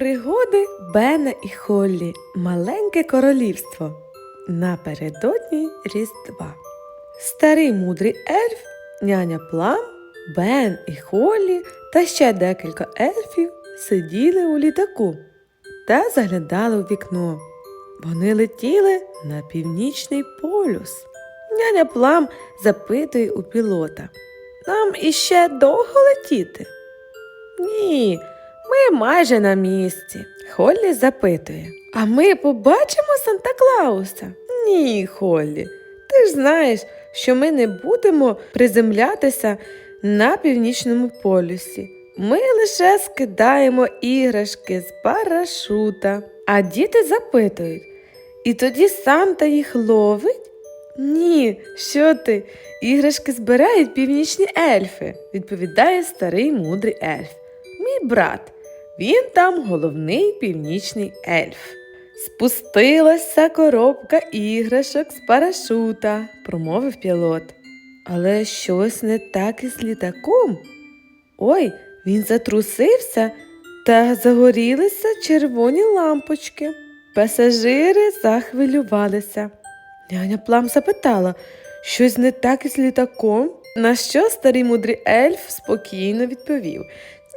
Пригоди Бена і Холлі. Маленьке королівство. Напередодні Різдва. Старий мудрий ельф, няня Плам, Бен і Холлі та ще декілька ельфів сиділи у літаку та заглядали у вікно. Вони летіли на північний полюс. Няня Плам запитує у пілота. Нам іще довго летіти? Ні, ми майже на місці. Холлі запитує. А ми побачимо Санта Клауса? Ні, Холлі. Ти ж знаєш, що ми не будемо приземлятися на північному полюсі. Ми лише скидаємо іграшки з парашута. А діти запитують. І тоді Санта їх ловить? Ні, що ти? Іграшки збирають північні ельфи, відповідає старий мудрий ельф. Мій брат, він там головний північний ельф. Спустилася коробка іграшок з парашута, промовив пілот. Але щось не так із літаком. Ой, він затрусився та загорілися червоні лампочки. Пасажири захвилювалися. Няня Плам запитала, щось не так із літаком, на що старий мудрий ельф спокійно відповів.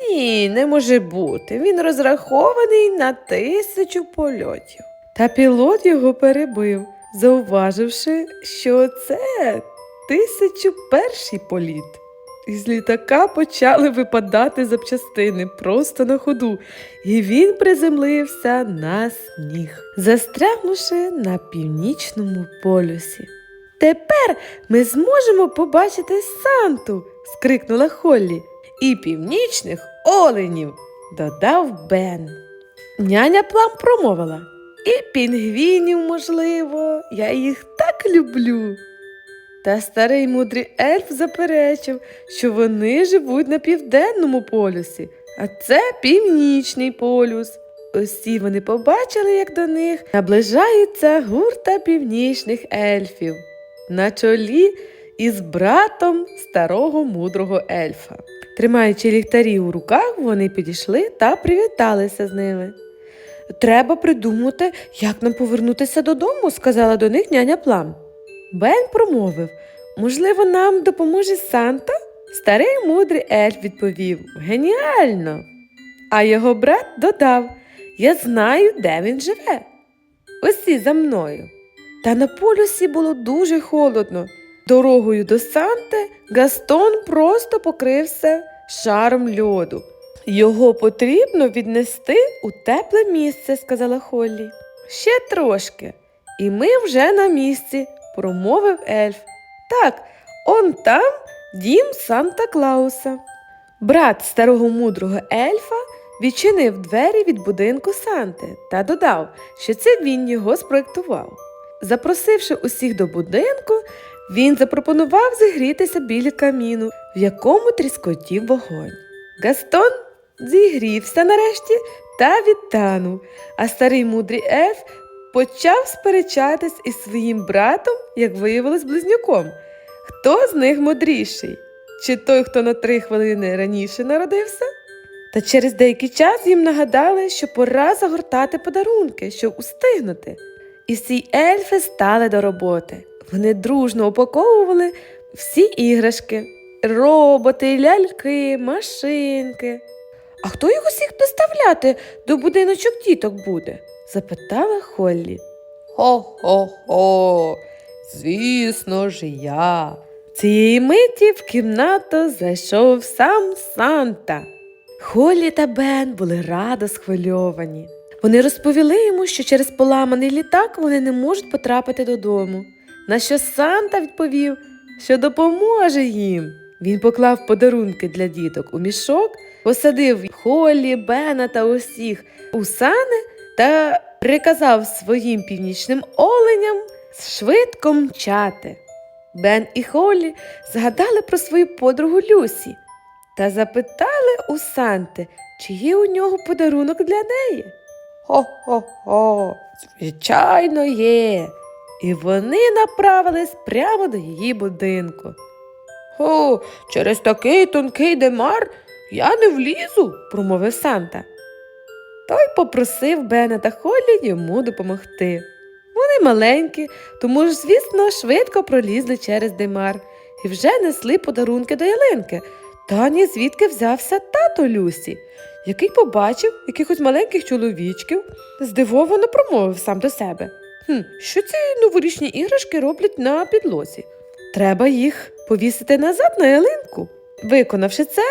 Ні, не може бути. Він розрахований на тисячу польотів. Та пілот його перебив, зауваживши, що це тисячу перший політ. Із літака почали випадати запчастини просто на ходу, і він приземлився на сніг, застрягнувши на північному полюсі. Тепер ми зможемо побачити Санту, скрикнула Холлі, і північних оленів, додав Бен. Няня Плам промовила. І пінгвінів, можливо, я їх так люблю. Та старий мудрий ельф заперечив, що вони живуть на південному полюсі, а це північний полюс. Усі вони побачили, як до них наближається гурта північних ельфів на чолі із братом старого мудрого ельфа. Тримаючи ліхтарі у руках, вони підійшли та привіталися з ними. Треба придумати, як нам повернутися додому, сказала до них няня Плам. Бен промовив можливо, нам допоможе Санта? Старий мудрий ельф відповів Геніально. А його брат додав Я знаю, де він живе. Усі за мною. Та на полюсі було дуже холодно. Дорогою до Санти Гастон просто покрився шаром льоду. Його потрібно віднести у тепле місце, сказала Холлі. Ще трошки. І ми вже на місці, промовив ельф. Так, он там дім Санта Клауса. Брат старого мудрого ельфа відчинив двері від будинку Санти та додав, що це він його спроектував. Запросивши усіх до будинку, він запропонував зігрітися біля каміну, в якому тріскотів вогонь. Гастон зігрівся нарешті та відтанув, а старий мудрий ельф почав сперечатись із своїм братом, як виявилось близнюком. Хто з них мудріший? Чи той, хто на три хвилини раніше народився? Та через деякий час їм нагадали, що пора загортати подарунки, щоб устигнути. І всі ельфи стали до роботи. Вони дружно упаковували всі іграшки, роботи, ляльки, машинки. А хто їх усіх доставляти до будиночок діток буде? запитала Холлі. Хо-хо-хо, звісно ж я. Цієї миті в кімнату зайшов сам Санта. Холлі та Бен були радо схвильовані. Вони розповіли йому, що через поламаний літак вони не можуть потрапити додому. На що Санта відповів, що допоможе їм. Він поклав подарунки для діток у мішок, посадив Холлі, Бена та усіх у сани та приказав своїм північним оленям швидко мчати. Бен і Холлі згадали про свою подругу Люсі та запитали у Санти, чи є у нього подарунок для неї. Хо-хо-хо, звичайно, є. І вони направились прямо до її будинку. О, через такий тонкий демар я не влізу, промовив Санта. той попросив Бена та Холлі йому допомогти. Вони маленькі, тому ж, звісно, швидко пролізли через димар і вже несли подарунки до ялинки. Та ні звідки взявся тато Люсі, який побачив якихось маленьких чоловічків, здивовано промовив сам до себе. Хм, що ці новорічні іграшки роблять на підлозі? Треба їх повісити назад на ялинку. Виконавши це,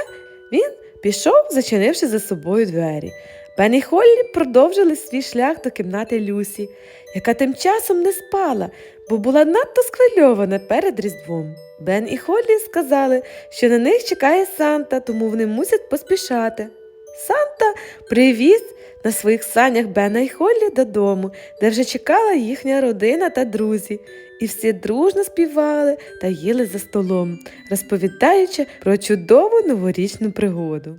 він пішов, зачинивши за собою двері. Бен і Холлі продовжили свій шлях до кімнати Люсі, яка тим часом не спала, бо була надто схвильована перед Різдвом. Бен і Холлі сказали, що на них чекає Санта, тому вони мусять поспішати. Санта привіз на своїх санях Бена і Холлі додому, де вже чекала їхня родина та друзі, і всі дружно співали та їли за столом, розповідаючи про чудову новорічну пригоду.